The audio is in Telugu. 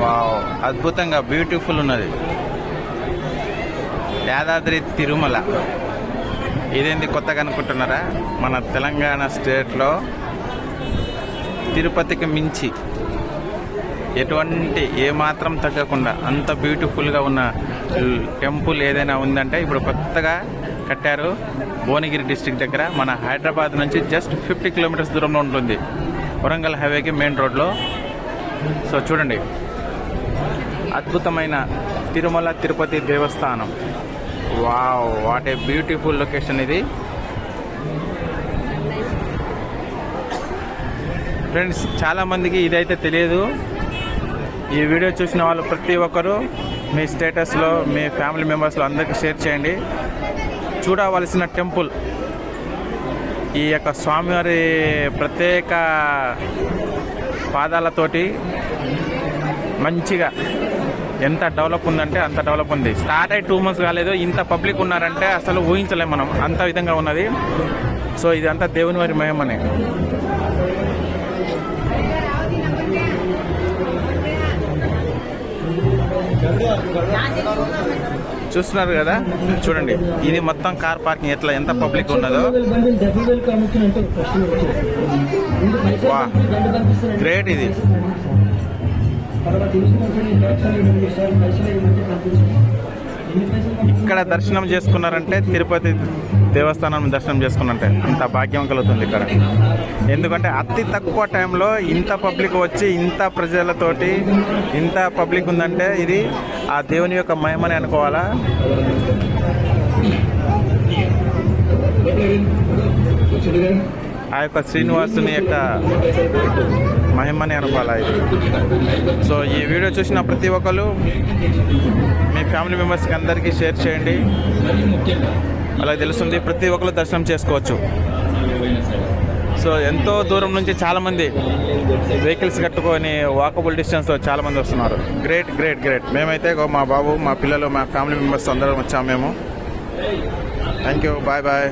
వావ్ అద్భుతంగా బ్యూటిఫుల్ ఉన్నది. యాదాద్రి తిరుమల. ఇదేంది కొత్తగా అనుకుంటున్నారా? మన తెలంగాణ స్టేట్లో తిరుపతికి మించి ఎటువంటి ఏమాత్రం తగ్గకుండా అంత బ్యూటిఫుల్గా ఉన్న టెంపుల్ ఏదైనా ఉందంటే ఇప్పుడు కొత్తగా కట్టారు. భువనగిరి డిస్టిక్ దగ్గర మన హైదరాబాద్ నుంచి జస్ట్ ఫిఫ్టీ కిలోమీటర్స్ దూరంలో ఉంటుంది. వరంగల్ హైవేకి మెయిన్ రోడ్లో. సో చూడండి. అద్భుతమైన Tirumala Tirupati Devasthanam. Wow what a beautiful location ఇది. ఫ్రెండ్స్ చాలామందికి ఇదైతే తెలియదు. ఈ వీడియో చూసిన వాళ్ళు ప్రతి ఒక్కరూ మీ స్టేటస్లో మీ ఫ్యామిలీ మెంబర్స్లో అందరికీ షేర్ చేయండి. చూడవలసిన టెంపుల్. ఈ యొక్క స్వామివారి ప్రత్యేక పాదాలతోటి మంచిగా ఎంత డెవలప్ ఉందంటే అంత డెవలప్ ఉంది. స్టార్ట్ అయ్యి టూ మంత్స్ కాలేదు ఇంత పబ్లిక్ ఉన్నారంటే అసలు ఊహించలేము మనం. అంత విధంగా ఉన్నది. సో ఇదంతా దేవుని వారి మహిమనే. చూస్తున్నారు కదా? చూడండి. ఇది మొత్తం కార్ పార్కింగ్. ఎట్లా ఎంత పబ్లిక్ ఉన్నదో. వా గ్రేట్ ఇది. ఇక్కడ దర్శనం చేసుకున్నారంటే తిరుపతి దేవస్థానం దర్శనం చేసుకున్నట్టే అంత భాగ్యం కలుగుతుంది ఇక్కడ. ఎందుకంటే అతి తక్కువ టైంలో ఇంత పబ్లిక్ వచ్చి ఇంత ప్రజలతోటి ఇంత పబ్లిక్ ఉందంటే ఇది ఆ దేవుని యొక్క మహిమని అనుకోవాలా? ఆ యొక్క శ్రీనివాసుని యొక్క మహిమని అనుకోవాలా ఇది? సో ఈ వీడియో చూసిన ప్రతి ఒక్కరు మీ ఫ్యామిలీ మెంబర్స్కి అందరికీ షేర్ చేయండి. అలా తెలుస్తుంది. ప్రతి ఒక్కరు దర్శనం చేసుకోవచ్చు. సో ఎంతో దూరం నుంచి చాలామంది వెహికల్స్ కట్టుకొని వాకబుల్ డిస్టెన్స్లో చాలామంది వస్తున్నారు. గ్రేట్ గ్రేట్ గ్రేట్ మేమైతే మా బాబు మా పిల్లలు మా ఫ్యామిలీ మెంబర్స్ అందరం వచ్చాము మేము. Thank you bye bye